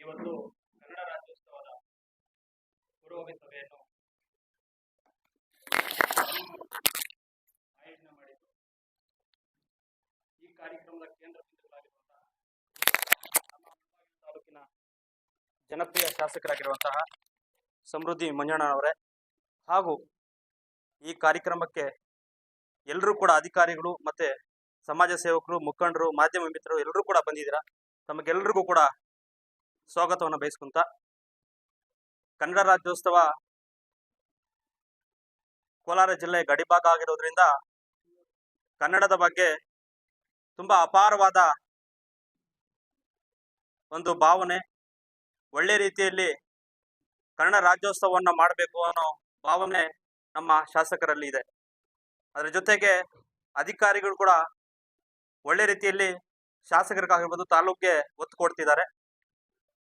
ಇವತ್ತು ಕನ್ನಡ ರಾಜ್ಯೋತ್ಸವದ ಪೂರ್ವಭಾವಿ ಸಭೆಯನ್ನು ಆಯೋಜನೆ ಮಾಡಿದ್ದು ಈ ಕಾರ್ಯಕ್ರಮದ ಕೇಂದ್ರ ಬಿಂದುಗಳಾಗಿರುವಂತಹ ತಾಲೂಕಿನ ಜನಪ್ರಿಯ ಶಾಸಕರಾಗಿರುವಂತಹ ಸಮೃದ್ಧಿ ಮಂಜಣ್ಣ ಅವರೇ ಹಾಗೂ ಈ ಕಾರ್ಯಕ್ರಮಕ್ಕೆ ಎಲ್ಲರೂ ಕೂಡ ಅಧಿಕಾರಿಗಳು ಮತ್ತೆ ಸಮಾಜ ಸೇವಕರು, ಮುಖಂಡರು, ಮಾಧ್ಯಮ ಮಿತ್ರರು ಎಲ್ಲರೂ ಕೂಡ ಬಂದಿದ್ದೀರಾ? ತಮಗೆಲ್ಲರಿಗೂ ಕೂಡ ಸ್ವಾಗತವನ್ನು ಬಯಸ್ಕೊಂತ ಕನ್ನಡ ರಾಜ್ಯೋತ್ಸವ ಕೋಲಾರ ಜಿಲ್ಲೆ ಗಡಿಭಾಗ ಆಗಿರೋದ್ರಿಂದ ಕನ್ನಡದ ಬಗ್ಗೆ ತುಂಬಾ ಅಪಾರವಾದ ಒಂದು ಭಾವನೆ, ಒಳ್ಳೆ ರೀತಿಯಲ್ಲಿ ಕನ್ನಡ ರಾಜ್ಯೋತ್ಸವವನ್ನು ಮಾಡಬೇಕು ಅನ್ನೋ ಭಾವನೆ ನಮ್ಮ ಶಾಸಕರಲ್ಲಿ ಇದೆ. ಅದರ ಜೊತೆಗೆ ಅಧಿಕಾರಿಗಳು ಕೂಡ ಒಳ್ಳೆ ರೀತಿಯಲ್ಲಿ ಶಾಸಕರಿಗಾಗಿರ್ಬೋದು ತಾಲೂಕಿಗೆ ಒತ್ತು ಕೊಡ್ತಿದ್ದಾರೆ.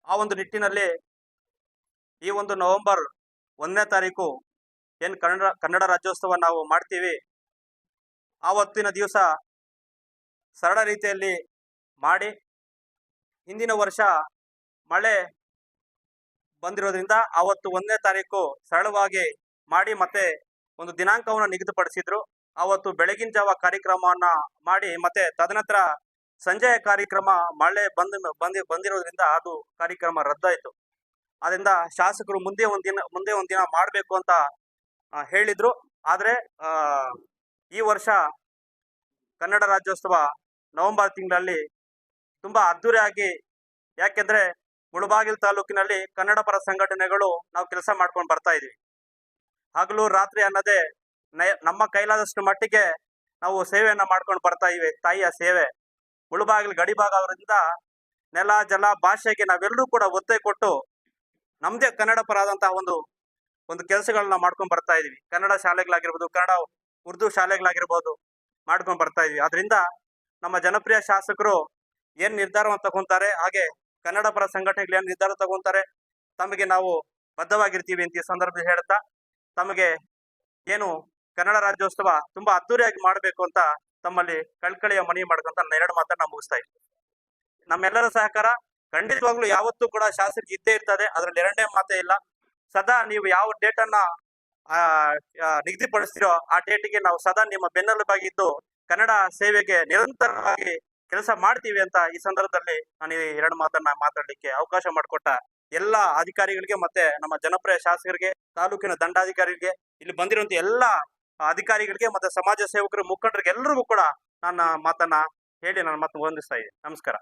ಆ ಒಂದು ನಿಟ್ಟಿನಲ್ಲಿ ಈ ಒಂದು ನವೆಂಬರ್ ಒಂದನೇ ತಾರೀಕು ಏನು ಕನ್ನಡ ಕನ್ನಡ ರಾಜ್ಯೋತ್ಸವ ನಾವು ಮಾಡ್ತೀವಿ ಆವತ್ತಿನ ದಿವಸ ಸರಳ ರೀತಿಯಲ್ಲಿ ಮಾಡಿ ಹಿಂದಿನ ವರ್ಷ ಮಳೆ ಬಂದಿರೋದ್ರಿಂದ ಆವತ್ತು ಒಂದನೇ ತಾರೀಕು ಸರಳವಾಗಿ ಮಾಡಿ ಮತ್ತೆ ಒಂದು ದಿನಾಂಕವನ್ನು ನಿಗದಿಪಡಿಸಿದ್ರು. ಆವತ್ತು ಬೆಳಗಿನ ಜಾವ ಕಾರ್ಯಕ್ರಮವನ್ನ ಮಾಡಿ ಮತ್ತೆ ತದನಂತರ ಸಂಜೆಯ ಕಾರ್ಯಕ್ರಮ ಮಳೆ ಬಂದ ಬಂದಿ, ಬಂದಿರೋದ್ರಿಂದ ಅದು ಕಾರ್ಯಕ್ರಮ ರದ್ದಾಯಿತು. ಅದರಿಂದ ಶಾಸಕರು ಮುಂದೆ ಒಂದಿನ ಮುಂದೆ ಒಂದಿನ ಮಾಡಬೇಕು ಅಂತ ಹೇಳಿದ್ರು. ಆದ್ರೆ ಈ ವರ್ಷ ಕನ್ನಡ ರಾಜ್ಯೋತ್ಸವ ನವೆಂಬರ್ ತಿಂಗಳಲ್ಲಿ ತುಂಬಾ ಅದ್ದೂರಿಯಾಗಿ, ಯಾಕೆಂದ್ರೆ ಮುಳಬಾಗಿಲು ತಾಲೂಕಿನಲ್ಲಿ ಕನ್ನಡ ಪರ ಸಂಘಟನೆಗಳು ನಾವು ಕೆಲಸ ಮಾಡ್ಕೊಂಡು ಬರ್ತಾ ಇದೀವಿ. ಹಗಲು ರಾತ್ರಿ ಅನ್ನೋದೇ ನಮ್ಮ ಕೈಲಾದಷ್ಟು ಮಟ್ಟಿಗೆ ನಾವು ಸೇವೆಯನ್ನ ಮಾಡ್ಕೊಂಡು ಬರ್ತಾ ಇವೆ, ತಾಯಿಯ ಸೇವೆ. ಮುಳುಬಾಗಿಲು ಗಡಿಭಾಗ ಅವರಿಂದ ನೆಲ, ಜಲ, ಭಾಷೆಗೆ ನಾವೆಲ್ಲರೂ ಕೂಡ ಒತ್ತೆ ಕೊಟ್ಟು ನಮ್ದೇ ಕನ್ನಡ ಪರಾದಂತಹ ಒಂದು ಒಂದು ಕೆಲಸಗಳನ್ನ ಮಾಡ್ಕೊಂಡು ಬರ್ತಾ ಇದೀವಿ. ಕನ್ನಡ ಶಾಲೆಗಳಾಗಿರ್ಬೋದು, ಕನ್ನಡ ಉರ್ದು ಶಾಲೆಗಳಾಗಿರ್ಬೋದು ಮಾಡ್ಕೊಂಡು ಬರ್ತಾ ಇದೀವಿ. ಅದರಿಂದ ನಮ್ಮ ಜನಪ್ರಿಯ ಶಾಸಕರು ಏನ್ ನಿರ್ಧಾರವನ್ನು ತಗೊಂತಾರೆ, ಹಾಗೆ ಕನ್ನಡ ಪರ ಸಂಘಟನೆಗಳು ಏನ್ ನಿರ್ಧಾರ ತಗೊಂತಾರೆ, ತಮಗೆ ನಾವು ಬದ್ಧವಾಗಿರ್ತೀವಿ ಅಂತ ಈ ಸಂದರ್ಭದಲ್ಲಿ ಹೇಳ್ತಾ ತಮಗೆ ಏನು ಕನ್ನಡ ರಾಜ್ಯೋತ್ಸವ ತುಂಬಾ ಅದ್ದೂರಿಯಾಗಿ ಮಾಡಬೇಕು ಅಂತ ತಮ್ಮಲ್ಲಿ ಕಳ್ಕಳಿಯ ಮನವಿ ಮಾಡ್ಕೊಂತ ನನ್ನ ಎರಡು ಮಾತನ್ನ ಮುಗಿಸ್ತಾ ಇದ್ದೀನಿ ನಮ್ಮೆಲ್ಲರ ಸಹಕಾರ ಖಂಡಿತವಾಗ್ಲೂ ಯಾವತ್ತೂ ಕೂಡ ಶಾಸಕರಿಗೆ ಇದ್ದೇ ಇರ್ತದೆ. ಅದ್ರಲ್ಲಿ ಎರಡನೇ ಮಾತೇ ಇಲ್ಲ. ಸದಾ ನೀವು ಯಾವ ಡೇಟ್ ಅನ್ನ ನಿಗದಿಪಡಿಸ್ತೀರೋ ಆ ಡೇಟಿಗೆ ನಾವು ಸದಾ ನಿಮ್ಮ ಬೆನ್ನೆಲುಬಾಗಿದ್ದು ಕನ್ನಡ ಸೇವೆಗೆ ನಿರಂತರವಾಗಿ ಕೆಲಸ ಮಾಡ್ತೀವಿ ಅಂತ ಈ ಸಂದರ್ಭದಲ್ಲಿ ನಾನು ಈ ಎರಡು ಮಾತನ್ನ ಮಾತಾಡ್ಲಿಕ್ಕೆ ಅವಕಾಶ ಮಾಡಿಕೊಟ್ಟ ಎಲ್ಲ ಅಧಿಕಾರಿಗಳಿಗೆ ಮತ್ತೆ ನಮ್ಮ ಜನಪ್ರಿಯ ಶಾಸಕರಿಗೆ, ತಾಲೂಕಿನ ದಂಡಾಧಿಕಾರಿಗಳಿಗೆ, ಇಲ್ಲಿ ಬಂದಿರುವಂತ ಎಲ್ಲ ಅಧಿಕಾರಿಗಳಿಗೆ ಮತ್ತೆ ಸಮಾಜ ಸೇವಕರು ಮುಖಂಡರಿಗೆ ಎಲ್ಲರಿಗೂ ಕೂಡ ನನ್ನ ಮಾತನ್ನ ಹೇಳಿ ನನ್ನ ಮಾತನ್ನ ಹೊಂದಿಸ್ತಾ ಇದ್ದೀನಿ. ನಮಸ್ಕಾರ.